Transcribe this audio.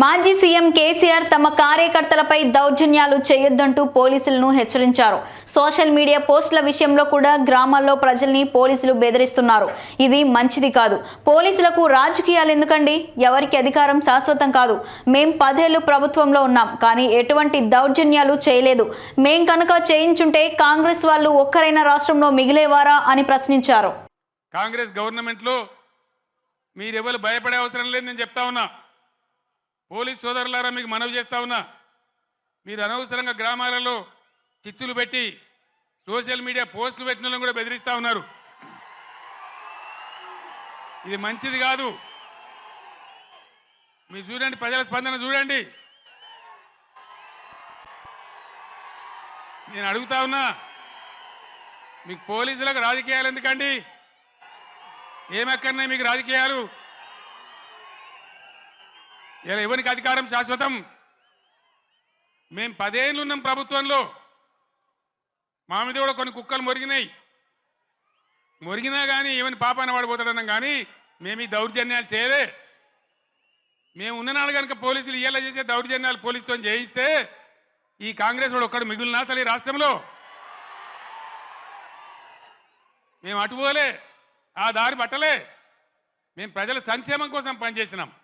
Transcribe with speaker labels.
Speaker 1: మాజీ సీఎం కేసీఆర్ తమ కార్యకర్తలపై దౌర్జన్యాలు చేయొద్దంటూ పోలీసులను హెచ్చరించారు. సోషల్ మీడియా పోస్టుల విషయంలో కూడా గ్రామాల్లో ప్రజల్ని పోలీసులు బెదిరిస్తున్నారు. ఇది మంచిది కాదు. పోలీసులకు రాజకీయాలు ఎందుకండి? ఎవరికి అధికారం శాశ్వతం కాదు. మేం పదేళ్ళు ప్రభుత్వంలో ఉన్నాం కానీ ఎటువంటి దౌర్జన్యాలు చేయలేదు. మేం కనుక చేయించుంటే కాంగ్రెస్ వాళ్ళు ఒక్కరైనా రాష్ట్రంలో మిగిలేవారా అని ప్రశ్నించారు.
Speaker 2: కాంగ్రెస్ గవర్నమెంట్లో మీరెవరు భయపడే అవసరం లేదు నేను చెప్తా ఉన్నా. పోలీస్ సోదరులారా మీకు మనవి చేస్తా ఉన్నా. మీరు అనవసరంగా గ్రామాలలో చిచ్చులు పెట్టి సోషల్ మీడియా పోస్టులు పెట్టిన కూడా బెదిరిస్తా ఉన్నారు. ఇది మంచిది కాదు. మీరు చూడండి ప్రజల స్పందన చూడండి. నేను అడుగుతా ఉన్నా మీకు పోలీసులకు రాజకీయాలు ఎందుకండి? ఏమక్కర్నాయి మీకు రాజకీయాలు? ఇలా ఎవరికి అధికారం శాశ్వతం? మేము పదేళ్ళు ఉన్నాం ప్రభుత్వంలో. మా మీద కూడా కొన్ని కుక్కలు మొరిగినాయి. మొరిగినా కానీ ఏమని పాపాన పడిపోతాడన్నాం కానీ మేము ఈ దౌర్జన్యాలు చేయలే. మేము ఉన్ననాడు కనుక పోలీసులు ఇయ్యేలా చేసే దౌర్జన్యాలు పోలీసుతో చేయిస్తే ఈ కాంగ్రెస్ వాడు ఒక్కడు మిగులునా అసలు ఈ రాష్ట్రంలో మేము అటుపోలే ఆ దారి పట్టలే. మేము ప్రజల సంక్షేమం కోసం పనిచేసినాం.